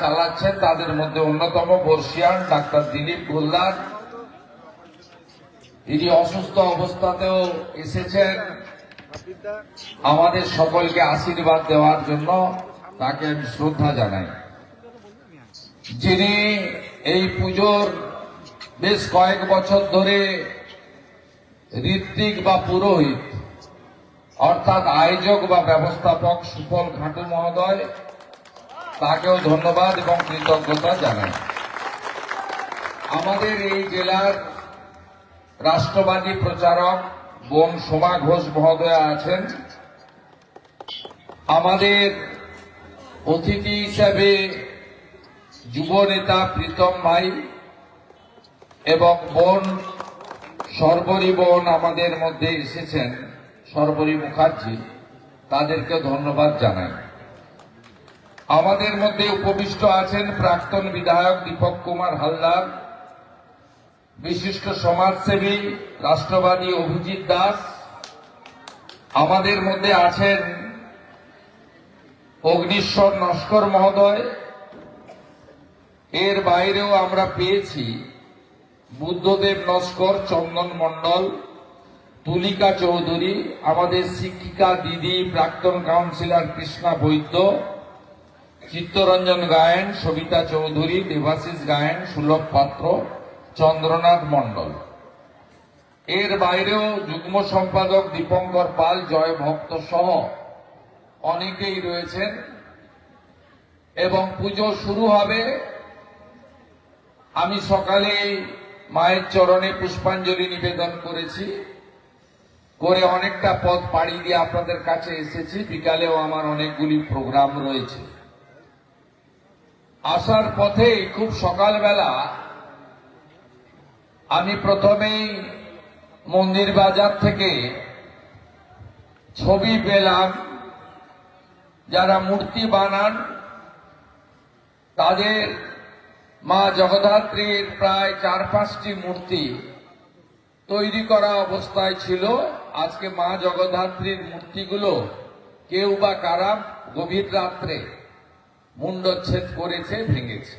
চালাচ্ছেন, তাদের মধ্যে অন্যতম বর্ষিয়ান, ডাক্তার দিলীপ গোলদার। তিনি অসুস্থ অবস্থাতেও এসেছেন। আমাদের সকলকে আশীর্বাদ দেওয়ার জন্য তাকে আমি শ্রদ্ধা জানাই। যিনি এই পুজোর বেশ কয়েক বছর ধরে ঋত্বিক বা পুরোহিত, অর্থাৎ আয়োজক বা ব্যবস্থাপক সুফল ঘাটু মহোদয় তাকেও ধন্যবাদ এবং কৃতজ্ঞতা জানাই। আমাদের এই জেলার রাষ্ট্রবাদী প্রচারক বোন সোমা ঘোষ মহোদয়া আছেন। আমাদের অতিথি হিসাবে যুব নেতা প্রীতম ভাই এবং বোন সর্বরী বোন আমাদের মধ্যে এসেছেন সর্বরী মুখার্জি তাদেরকে ধন্যবাদ জানাই। আমাদের মধ্যে উপবিষ্ট আছেন প্রাক্তন বিধায়ক দীপক কুমার হালদার, বিশিষ্ট সমাজসেবী রাষ্ট্রবাদী অভিজিৎ দাস, আমাদের মধ্যে আছেন অগ্নিশ্বর নস্কর মহোদয়। এর বাইরেও আমরা পেয়েছি বুদ্ধদেব নস্কর, চন্দন মণ্ডল, তুলিকা চৌধুরী, আমাদের শিক্ষিকা দিদি, প্রাক্তন কাউন্সিলর কৃষ্ণা বৈদ্য চিত্তরঞ্জন গায়েন, সবিতা চৌধুরী, দেবাশিস গায়েন, সুলভ পাত্র, চন্দ্রনাথ মণ্ডল। এর বাইরেও যুগ্ম সম্পাদক দীপঙ্কর পাল, জয় ভক্ত সহ অনেকেই রয়েছেন। এবং পুজো শুরু হবে, আমি সকালে মায়ের চরণে পুষ্পাঞ্জলি নিবেদন করেছি। করে অনেকটা পথ পাড়ি দিয়ে আপনাদের কাছে এসেছি। বিকালেও আমার অনেকগুলি প্রোগ্রাম রয়েছে। আসার পথে খুব সকালবেলা আমি প্রথমেই মন্দির বাজার থেকে ছবি পেলাম, যারা মূর্তি বানান, তাদের মা জগদ্ধাত্রীর প্রায় চার পাঁচটি মূর্তি তৈরি করা অবস্থায় ছিল। আজকে মা জগদ্ধাত্রীর মূর্তিগুলো কেউ বা কারা গভীর রাত্রে মুন্ডচ্ছেদ করেছে, ভেঙেছে।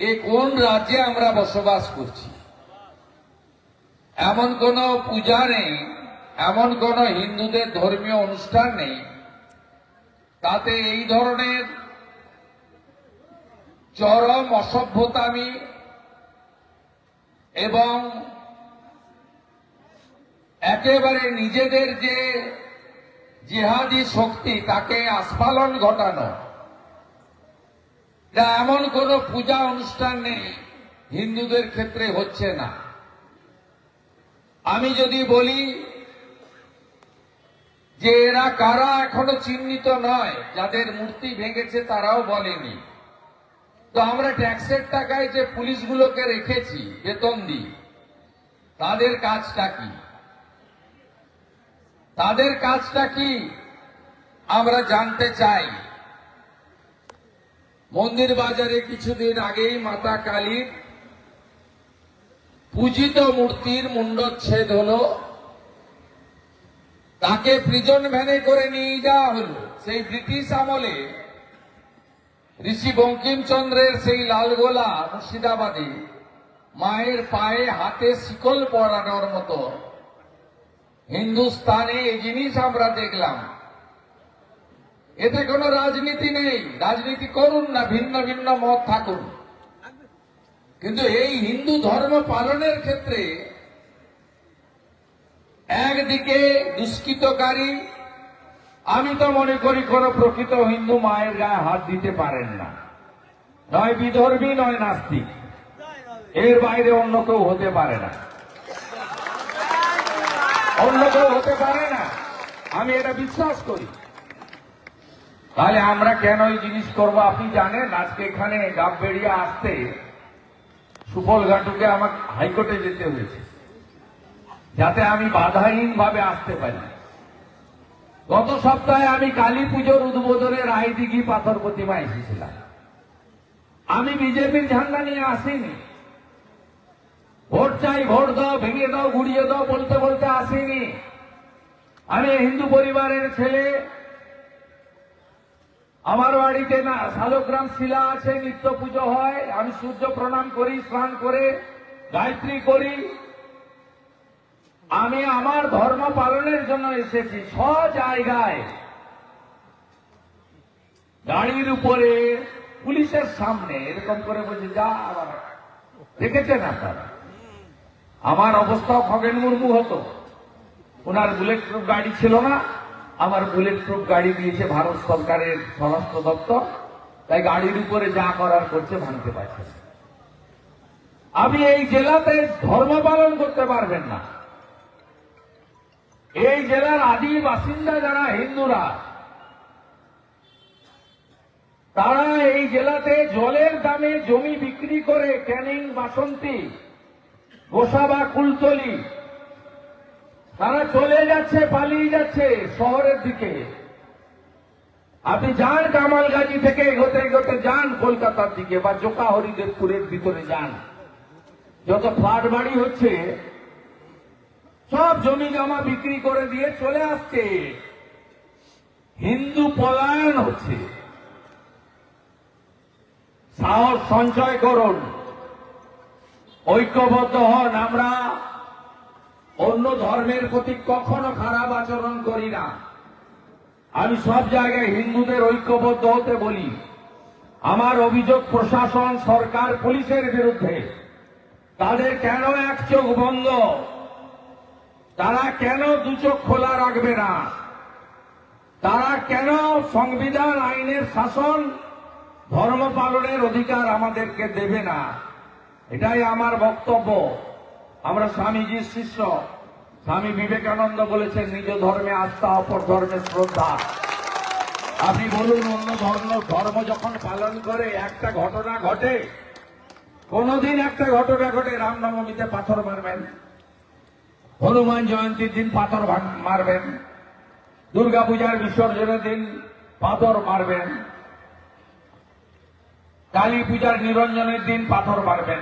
এ কোন রাজ্যে আমরা বসবাস করছি? এমন কোন পূজা নেই, এমন কোন হিন্দুদের ধর্মীয় অনুষ্ঠান নেই। তাতে এই ধরনের চরম অসভ্যতামি এবং একেবারে নিজেদের যে জেহাদি শক্তি তাকে আস্ফালন ঘটানো। যা এমন কোন পূজা অনুষ্ঠান নেই, হিন্দুদের ক্ষেত্রে হচ্ছে না। আমি যদি বলি যে এরা কারা এখনও চিহ্নিত নয়, যাদের মূর্তি ভেঙেছে তারাও বলেনি। তো আমরা ট্যাক্সের টাকায় যে পুলিশগুলোকে রেখেছি, বেতন দিই তাদের কাজটা কি? তাদের কাজটা কি? আমরা জানতে চাই। মন্দির বাজারে কিছুদিন আগেই মাতা কালীর পূজিত মূর্তির মুন্ডচ্ছেদ হলো। তাকে প্রিজন ভ্যানে করে নিয়ে যাওয়া হলো। সেই ব্রিটিশ আমলে ঋষি বঙ্কিমচন্দ্রের সেই লালগোলা মুর্শিদাবাদে মায়ের পায়ে হাতে শিকল পরানোর মতো হিন্দুস্তানে এই জিনিস আমরা দেখলাম। এতে কোনো রাজনীতি নেই। রাজনীতি করুন না, ভিন্ন ভিন্ন মত থাকুন। কিন্তু এই হিন্দু ধর্ম পালনের ক্ষেত্রে একদিকে দুষ্কৃতকারী, আমি তো মনে করি কোন প্রকৃত হিন্দু মায়ের গায়ে হাত দিতে পারেন না। নয় বিধর্মী, নয় নাস্তিক। এর বাইরে অন্য কেউ হতে পারে না। অন্য কেউ হতে পারে না। আমি এটা বিশ্বাস করি। তাহলে আমরা কেন এই জিনিস করব? আপনি জানেন, আজকে এখানে ডাব বেরিয়ে আসতে সুফল ঘাটুকে আমার হাইকোর্টে যেতে হয়েছে। যাতে আমি বাধাহীন ভাবে আসতে পারি। গত সপ্তাহে আমি কালী পুজোর উদ্বোধনে রায়দিঘি পাথর প্রতিমা এসেছিলাম। আমি বিজেপির ঝান্ডা নিয়ে আসিনি। ভোট চাই, ভোট দাও, ভেঙে দাও, গুড়িয়ে দাও বলতে বলতে আসিনি। আমি হিন্দু পরিবারের ছেলে। আমার বাড়িতে না, শালগ্রাম শিলা আছে, নিত্য পুজো হয়। আমি সূর্য প্রণাম করি, স্নান করে, গায়ত্রী করি। আমি আমার ধর্ম পালনের জন্য এসেছি ছ জায়গায়। গাড়ির উপরে, পুলিশের সামনে, এরকম করে বলছে, যা, আবার দেখেছেন আপনারা? আমার অবস্থা খগেন মুর্মু হতো। ওনার বুলেট প্রুফ গাড়ি ছিল না। আমার বুলেট প্রুফ গাড়ি দিয়েছে ভারত সরকারের স্বরাষ্ট্র দপ্তর। তাই গাড়ির উপরে যা করার করছে ভাঙতে পারছে। আপনি এই জেলাতে ধর্ম পালন করতে পারবেন না। এই জেলার আদি বাসিন্দা যারা হিন্দুরা, তারা এই জেলাতে জলের দামে জমি বিক্রি করে ক্যানিং বাসন্তী। গোসাবা কুলতলি। তারা চলে যাচ্ছে, পালিয়ে যাচ্ছে শহরের দিকে। আপনি যান কামালগাজি থেকে, এগোতে এগোতে যান কলকাতার দিকে বা জোকা হরিদেবপুরের ভিতরে যান। যত ফ্ল্যাট বাড়ি হচ্ছে, সব জমি জমা বিক্রি করে দিয়ে চলে আসছে। হিন্দু পলায়ন হচ্ছে। সাহস সঞ্চয় করুন। ঐক্যবদ্ধ হন আমরা। অন্য ধর্মের প্রতি কখনো খারাপ আচরণ করি না। আমি সব জায়গায় হিন্দুদের ঐক্যবদ্ধ হতে বলি। আমার অভিযোগ প্রশাসন, সরকার, পুলিশের বিরুদ্ধে। তাদের কেন এক চোখ বন্ধ? তারা কেন দু চোখ খোলা রাখবে না? তারা কেন সংবিধান, আইনের শাসন, ধর্ম পালনের অধিকার আমাদেরকে দেবে না? এটাই আমার বক্তব্য। আমরা স্বামীজির শিষ্য। স্বামী বিবেকানন্দ বলেছেন, নিজ ধর্মে আস্থা, অপর ধর্মে শ্রদ্ধা। আপনি বলুন, অন্য ধর্ম ধর্ম যখন পালন করে একটা ঘটনা ঘটে, কোনদিন একটা ঘটনা ঘটে, রামনবমীতে পাথর মারবেন। হনুমান জয়ন্তীর দিন পাথর মারবেন। দুর্গাপূজার বিসর্জনের দিন পাথর মারবেন। কালী পূজার নিরঞ্জনের দিন পাথর মারবেন।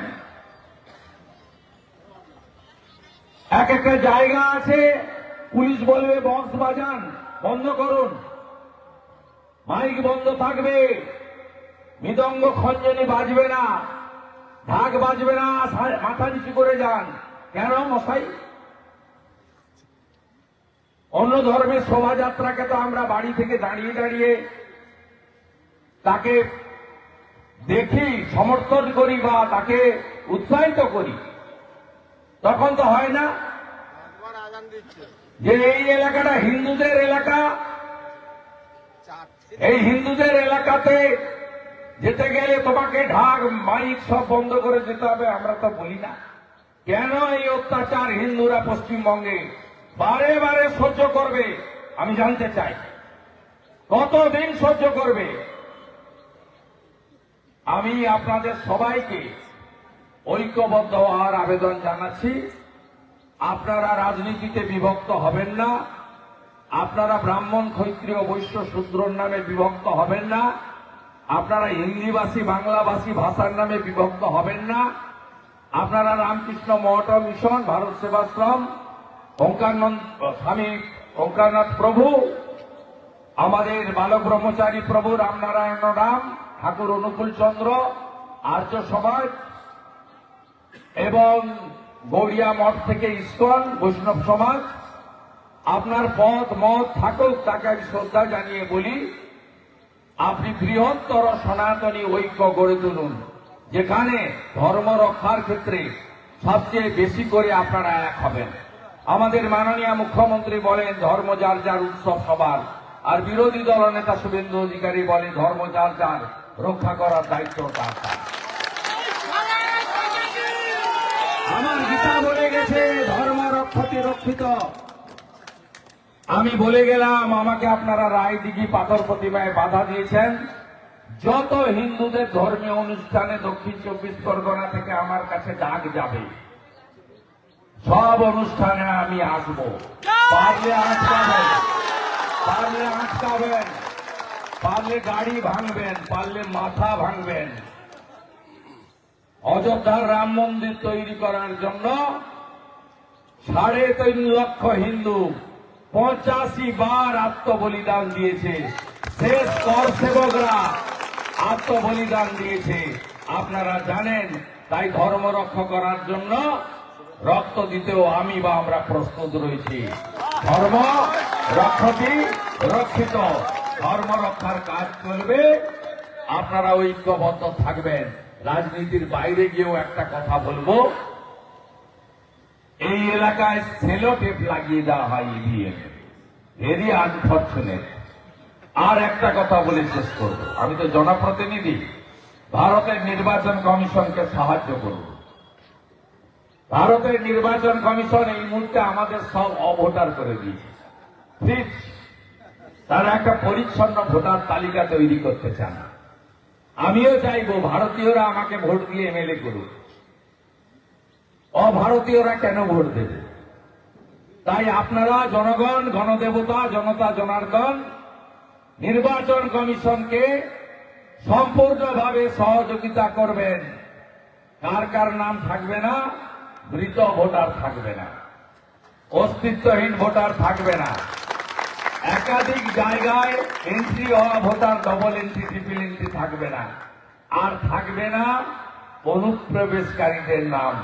এক একটা জায়গা আছে, পুলিশ বলবে, বক্স বাজান, বন্ধ করুন। মাইক বন্ধ থাকবে। মৃদঙ্গ খঞ্জনি বাজবে না। ঢাক বাজবে না। মাথা নিচু করে যান। কেন মশাই? অন্য ধর্মের শোভাযাত্রাকে তো আমরা বাড়ি থেকে দাঁড়িয়ে দাঁড়িয়ে তাকে দেখি, সমর্থন করি বা তাকে উৎসাহিত করি। তখন তো হয় না। যে এই এলাকাটা হিন্দুদের এলাকা, এই হিন্দুদের এলাকাতে যেতে গেলে তোমাকে ঢাক, মাইক সব বন্ধ করে যেতে হবে, আমরা তো বলি না। কেন এই অত্যাচার হিন্দুরা পশ্চিমবঙ্গে বারে বারে সহ্য করবে, আমি জানতে চাই। কতদিন সহ্য করবে? আমি আপনাদের সবাইকে ঐক্যবদ্ধ হওয়ার আবেদন জানাচ্ছি। আপনারা রাজনীতিতে বিভক্ত হবেন না। আপনারা ব্রাহ্মণ, ক্ষত্রিয়, বৈশ্য, শূদ্রর নামে বিভক্ত হবেন না। আপনারা হিন্দিভাষী বাংলাভাষী ভাষার নামে বিভক্ত হবেন না। আপনারা রামকৃষ্ণ মঠ মিশন, ভারত সেবাশ্রম ওঙ্কারনন্দ স্বামী ওঙ্কারনাথ প্রভু, আমাদের বালক ব্রহ্মচারী প্রভু রামনারায়ণ রাম ঠাকুর অনুকূল চন্দ্র, আর্য সমাজ, এবং গৌড়িয়া মঠ থেকে ইস্কন, বৈষ্ণব সমাজ। আপনার পথ, মত থাকুক, তাকে আমি শ্রদ্ধা জানিয়ে বলি, আপনি বৃহত্তর সনাতনী ঐক্য গড়ে তুলুন, যেখানে ধর্ম রক্ষার ক্ষেত্রে সবচেয়ে বেশি করে আপনারা এক হবেন। আমাদের মাননীয় মুখ্যমন্ত্রী বলেন, ধর্ম যার যার উৎসব সবার। আর বিরোধী দল নেতা শুভেন্দু অধিকারী বলে, ধর্ম যার যার রক্ষা করার দায়িত্ব তার। আমার গীতা বলে গেছে ধর্ম রক্ষতি রক্ষিত। আমি বলে গেলাম, আমাকে আপনারা রায় দিঘি পাথর প্রতিমায় বাধা দিয়েছেন। যত হিন্দুদের ধর্মীয় অনুষ্ঠানে দক্ষিণ চব্বিশ পরগনা থেকে আমার কাছে ডাক যাবে, সব অনুষ্ঠানে আমি আসব। পারলে আটকাবেন পারলে আটকাবেন। পারলে গাড়ি ভাঙবেন, পারলে মাথা ভাঙবেন। অযোধ্যার রাম মন্দির তৈরি করার জন্য সাড়ে তিন লক্ষ হিন্দু পঁচাশি বার আত্মবলিদান দিয়েছে। শেষ কর সেবকরা আত্মবলিদান দিয়েছে। আপনারা জানেন, তাই ধর্ম রক্ষা করার জন্য রক্ত দিতেও আমি বা আমরা প্রস্তুত রয়েছি। ধর্ম রক্ষতি রক্ষিত। ধর্ম রক্ষার কাজ চলবে, আপনারা ঐক্যবদ্ধ থাকবেন। রাজনীতির বাইরে গিয়েও একটা কথা বলব। এই এলাকায় সেলো টেপ লাগিয়ে দেওয়া হয় ইভিএম ভেরি আনফর্চুনেট আর একটা কথা বলে শেষ করব। আমি তো জনপ্রতিনিধি। ভারতের নির্বাচন কমিশনকে সাহায্য করব। ভারতের নির্বাচন কমিশন এই মুহূর্তে আমাদের সব অভোটার করে দিয়েছে। তারা একটা পরিচ্ছন্ন ভোটার তালিকা তৈরি করতে চান। আমিও চাইব ভারতীয়রা আমাকে ভোট দিয়ে এমএলএ করুক। অভারতীয়রা কেন ভোট দেবে? তাই আপনারা জনগণ, গণদেবতা, জনতা, জনার্দন, নির্বাচন কমিশনকে সম্পূর্ণভাবে সহযোগিতা করবেন। কার কার নাম থাকবে না? মৃত ভোটার থাকবে না। অস্তিত্বহীন ভোটার থাকবে না। একাধিক জায়গায় এন্ট্রি হওয়া voter double entry triple entry থাকবে না। আর থাকবে না অনুপ্রবেশকারীদের নাম,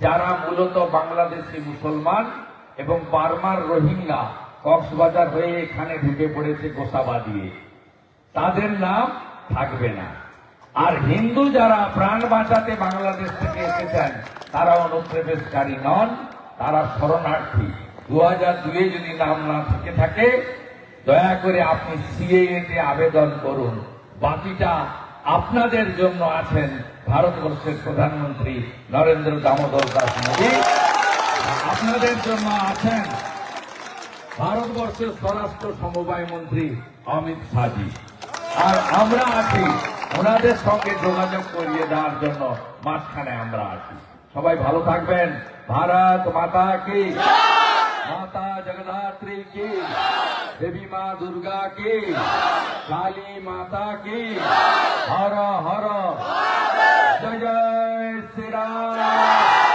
যারা মূলত বাংলাদেশি মুসলমান এবং বার্মার রোহিঙ্গা। কক্সবাজার হয়ে এখানে ঢুকে পড়েছে গোসাবা দিয়ে। তাদের নাম থাকবে না। আর হিন্দু যারা প্রাণ বাঁচাতে বাংলাদেশ থেকে এসেছেন, তারা অনুপ্রবেশকারী নন, তারা শরণার্থী। দু হাজার দুয়ে যদি নাম না থেকে থাকে দয়া করে আপনি সিএএ তে আবেদন করুন। বাকিটা আপনাদের জন্য আছেন ভারতবর্ষের প্রধানমন্ত্রী নরেন্দ্র দামোদর দাস মোদী। আপনাদের জন্য আছেন ভারতবর্ষের স্বরাষ্ট্র সমবায় মন্ত্রী অমিত শাহজি। আর আমরা আছি ওনাদের সঙ্গে যোগাযোগ করিয়ে দেওয়ার জন্য মাঝখানে আমরা আছি। সবাই ভালো থাকবেন। ভারত মাতা কি। माता जगदात्री की, देवी माँ दुर्गा की, काली माता की, हर हर। जय जय श्री राम।